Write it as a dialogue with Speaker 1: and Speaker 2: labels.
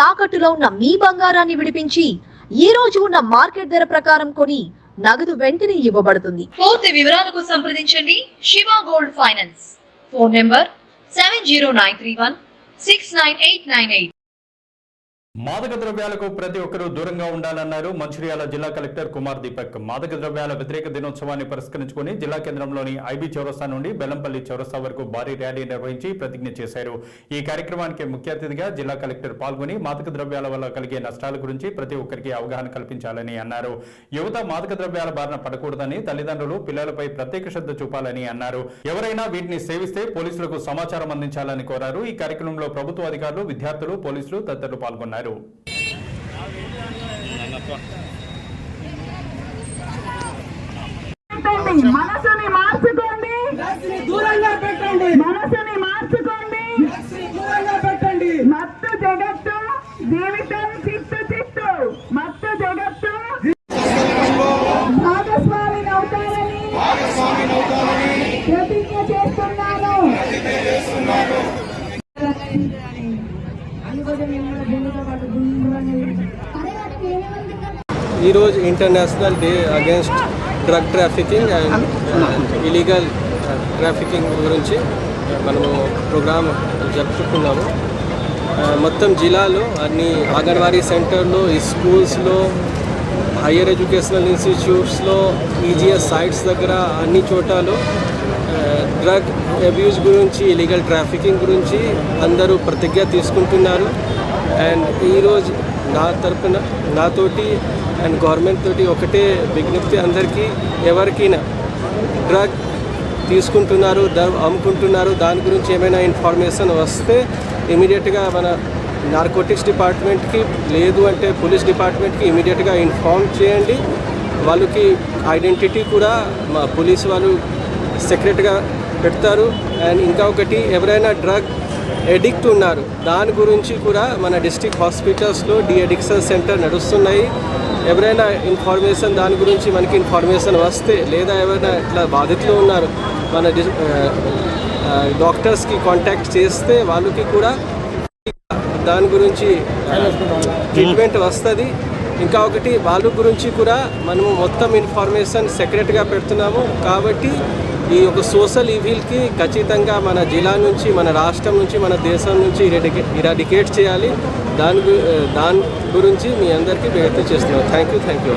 Speaker 1: తాకట్టులో ఉన్న మీ బంగారాన్ని విడిపించి ఈ రోజు ఉన్న మార్కెట్ ధర ప్రకారం కొని నగదు వెంటనే ఇవ్వబడుతుంది. పూర్తి వివరాలకు సంప్రదించండి. Shiva gold finance. Phone number seven zero nine three one six nine eight nine eight.
Speaker 2: మాదక ద్రవ్యాలకు ప్రతి ఒక్కరూ దూరంగా ఉండాలన్నారు మంచిర్యాల జిల్లా కలెక్టర్ కుమార్ దీపక్. మాదక ద్రవ్యాల వ్యతిరేక దినోత్సవాన్ని పురస్కరించుకుని జిల్లా కేంద్రంలోని ఐబీ చౌరస్తా నుండి బెల్లంపల్లి చౌరస్తా వరకు భారీ ర్యాలీ నిర్వహించి ప్రతిజ్ఞ చేశారు. ఈ కార్యక్రమానికి ముఖ్య అతిథిగా జిల్లా కలెక్టర్ పాల్గొని మాదక ద్రవ్యాల వల్ల కలిగే నష్టాల గురించి ప్రతి ఒక్కరికి అవగాహన కల్పించాలని అన్నారు. యువత మాదక ద్రవ్యాల బారిన పడకూడదని తల్లిదండ్రులు పిల్లలపై ప్రత్యేక శ్రద్ధ చూపాలని అన్నారు. ఎవరైనా వీటిని సేవిస్తే పోలీసులకు సమాచారం అందించాలని కోరారు. ఈ కార్యక్రమంలో ప్రభుత్వ అధికారులు విద్యార్థులు పోలీసులు తదితరులు పాల్గొన్నారు.
Speaker 3: పెట్టండి. మనసుని మార్చుకోండి.
Speaker 4: దూరంగా పెట్టండి.
Speaker 3: మనసుని మార్చుకోండి.
Speaker 4: దూరంగా పెట్టండి.
Speaker 3: మత్తు జగత్తు జీవితం
Speaker 5: ఈరోజు international day against drug trafficking and illegal trafficking గురించి uh, మనము ప్రోగ్రామ్ జరుపుకున్నాము uh, మొత్తం జిల్లాలో అన్ని అంగన్వాడీ సెంటర్లో ఈ స్కూల్స్లో హయ్యర్ ఎడ్యుకేషనల్ ఇన్స్టిట్యూట్స్లో ఈజీఎస్ సైట్స్ దగ్గర అన్ని చోటాలు uh, డ్రగ్ అబ్యూస్ గురించి ఇలీగల్ ట్రాఫికింగ్ గురించి అందరూ ప్రతిజ్ఞ తీసుకుంటున్నారు. అండ్ ఈరోజు నా తరపున నాతోటి అండ్ గవర్నమెంట్ తోటి ఒకటే విజ్ఞప్తి అందరికీ ఎవరికైనా డ్రగ్ తీసుకుంటున్నారు అమ్ముకుంటున్నారు దాని గురించి ఏమైనా ఇన్ఫర్మేషన్ వస్తే ఇమీడియట్గా మన నార్కోటిక్స్ డిపార్ట్మెంట్కి లేదు అంటే పోలీస్ డిపార్ట్మెంట్కి ఇమీడియట్గా ఇన్ఫార్మ్ చేయండి. వాళ్ళకి ఐడెంటిటీ కూడా మా పోలీస్ వాళ్ళు సెక్రెట్గా పెడతారు. అండ్ ఇంకా ఒకటి ఎవరైనా డ్రగ్ ఎడిక్ట్ ఉన్నారు. దాని గురించి కూడా మన డిస్ట్రిక్ట్ హాస్పిటల్స్లో డి అడిక్షన్ సెంటర్ నడుస్తున్నాయి. ఎవరైనా ఇన్ఫర్మేషన్ దాని గురించి మనకి ఇన్ఫర్మేషన్ వస్తే లేదా ఎవరైనా ఇట్లా బాధితులు ఉన్నారు మన డాక్టర్స్కి కాంటాక్ట్ చేస్తే వాళ్ళకి కూడా దాని గురించి ట్రీట్మెంట్ వస్తుంది. ఇంకా ఒకటి వాళ్ళ గురించి కూడా మనము మొత్తం ఇన్ఫర్మేషన్ సెక్రెట్గా పెడుతున్నాము. కాబట్టి ఈ యొక్క సోషల్ ఈవిల్కి ఖచ్చితంగా మన జిల్లా నుంచి మన రాష్ట్రం నుంచి మన దేశం నుంచి ఇరాడికేట్ చేయాలి. దాని గు- దాని గురించి మీ అందరికీ వ్యక్తం చేస్తున్నాం థ్యాంక్ యూ థ్యాంక్ యూ.